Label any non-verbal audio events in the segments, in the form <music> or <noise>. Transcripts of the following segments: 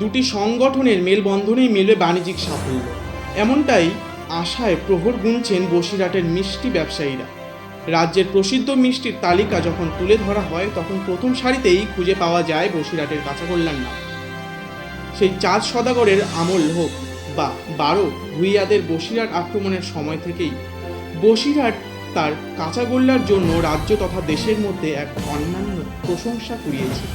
দুটি সংগঠনের মেলবন্ধনেই মেলে বাণিজ্যিক সাফল্য। এমনটাই আশায় প্রহর গুনছেন বসিরহাটের মিষ্টি ব্যবসায়ীরা। রাজ্যের প্রসিদ্ধ মিষ্টির তালিকা যখন তুলে ধরা হয়, তখন প্রথম সারিতেই খুঁজে পাওয়া যায় বসিরহাটের কাঁচাগোল্লার নাম। সেই চাঁদ সদাগরের আমল হোক বা বারো, ভুইয়াদের বসিরহাট আক্রমণের সময় থেকেই বসিরহাট তার কাঁচাগোল্লার জন্য রাজ্য তথা দেশের মধ্যে এক অন্যান্য প্রশংসা কুড়িয়েছে।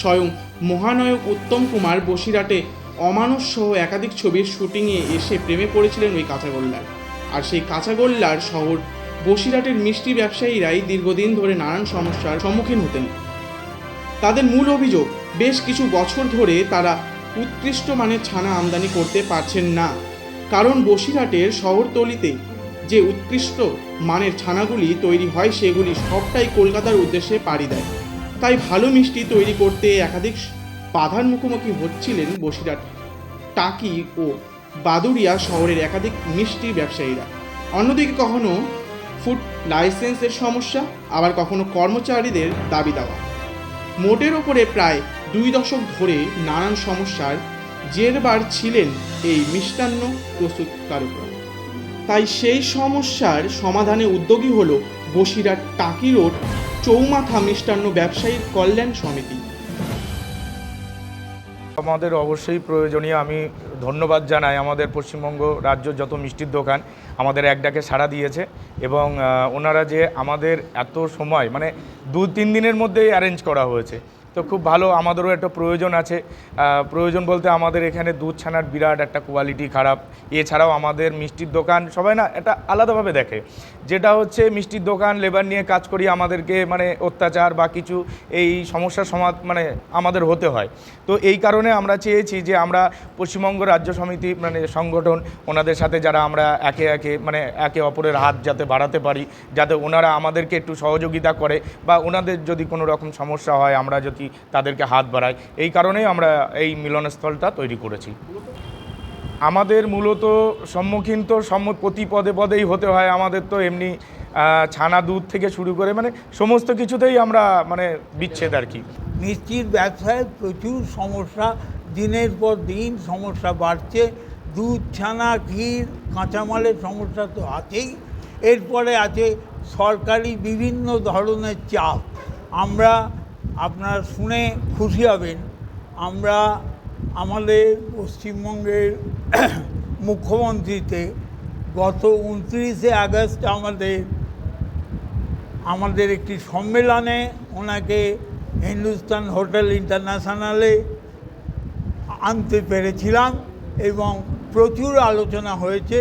স্বয়ং মহানায়ক উত্তম কুমার বসিরহাটে অমানুষ সহ একাধিক ছবির শুটিংয়ে এসে প্রেমে পড়েছিলেন ওই কাঁচাগোল্লার। আর সেই কাঁচাগোল্লার শহর বসিরহাটের মিষ্টি ব্যবসায়ীরাই দীর্ঘদিন ধরে নানান সমস্যার সম্মুখীন হতেন। তাদের মূল অভিযোগ, বেশ কিছু বছর ধরে তারা উৎকৃষ্ট মানের ছানা আমদানি করতে পারছেন না। কারণ বসিরহাটের শহরতলিতে যে উৎকৃষ্ট মানের ছানাগুলি তৈরি হয়, সেগুলি সবটাই কলকাতার উদ্দেশ্যে পাড়ি দেয়। তাই ভালো মিষ্টি তৈরি করতে একাধিক বাধার মুখোমুখি হচ্ছিলেন বসিরহাট টাকি ও বাদুরিয়া শহরের একাধিক মিষ্টি ব্যবসায়ীরা। অন্যদিকে কখনো ফুড লাইসেন্সের সমস্যা, আবার কখনো কর্মচারীদের দাবি দেওয়া। মোটের ওপরে প্রায় দুই দশক ধরে নানান সমস্যার জেরবার ছিলেন এই মিষ্টান্ন প্রস্তুতকারকরা। তাই সেই সমস্যার সমাধানে উদ্যোগী হল বসিরহাট টাকি রোড, চৌমাথা মিষ্টান্ন ব্যবসায়ীর কল্যাণ সমিতি। আমাদের অবশ্যই প্রয়োজনীয়, আমি ধন্যবাদ জানাই আমাদের পশ্চিমবঙ্গ রাজ্য যত মিষ্টির দোকান, আমাদের এক ডাকে সাড়া দিয়েছে এবং ওনারা যে আমাদের এত সময় মানে দু তিন দিনের মধ্যেই অ্যারেঞ্জ করা হয়েছে। তো খুব ভালো, আমাদেরও একটা প্রয়োজন আছে। প্রয়োজন বলতে আমাদের এখানে দুধ ছানার বিরাট একটা কোয়ালিটি খারাপ। এছাড়াও আমাদের মিষ্টির দোকান সবাই না এটা আলাদাভাবে দেখে। যেটা হচ্ছে মিষ্টির দোকান লেবার নিয়ে কাজ করি, আমাদেরকে মানে অত্যাচার বা কিছু এই সমস্যার সমাধ মানে আমাদের হতে হয়। তো এই কারণে আমরা চেয়েছি যে আমরা পশ্চিমবঙ্গ রাজ্য সমিতি মানে সংগঠন, ওনাদের সাথে যারা আমরা একে একে মানে একে অপরের হাত যাতে বাড়াতে পারি, যাতে ওনারা আমাদেরকে একটু সহযোগিতা করে বা ওনাদের যদি কোনো রকম সমস্যা হয়, আমরা যদি তাদেরকে হাত বাড়াই এই কারণেই আমরা এই মিলনস্থলটা তৈরি করেছি। আমাদের মূলত সম্মুখীন তো সম্ম, প্রতি পদে পদেই হতে হয়। আমাদের তো এমনি ছানা দুধ থেকে শুরু করে মানে সমস্ত কিছুতেই আমরা মানে বিচ্ছেদ আর কি। মিষ্টির ব্যবসায় প্রচুর সমস্যা। দিনের পর দিন সমস্যা বাড়ছে। দুধ, ছানা, ক্ষীর, কাঁচামালের সমস্যা তো আছেই। এরপরে আছে সরকারি বিভিন্ন ধরনের চাপ আমরা আপনারা শুনে খুশি হবেন। আমরা আমাদের পশ্চিমবঙ্গের <clears throat> মুখ্যমন্ত্রীতে গত উনত্রিশে আগস্ট আমাদের আমাদের একটি সম্মেলনে ওনাকে হিন্দুস্তান হোটেল ইন্টারন্যাশনালে আনতে পেরেছিলাম এবং প্রচুর আলোচনা হয়েছে।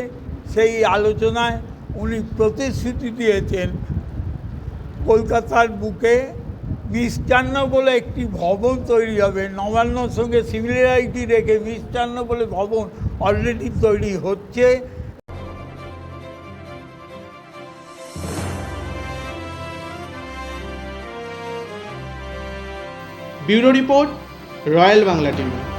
সেই আলোচনায় উনি প্রতিশ্রুতি দিয়েছেন কলকাতার বুকে মিষ্টান্ন বলে একটি ভবন তৈরি হবে। নবান্নর সঙ্গে সিমিলারিটি রেখে মিষ্টান্ন বলে ভবন অলরেডি তৈরি হচ্ছে। Bureau report, royal Bangla TV.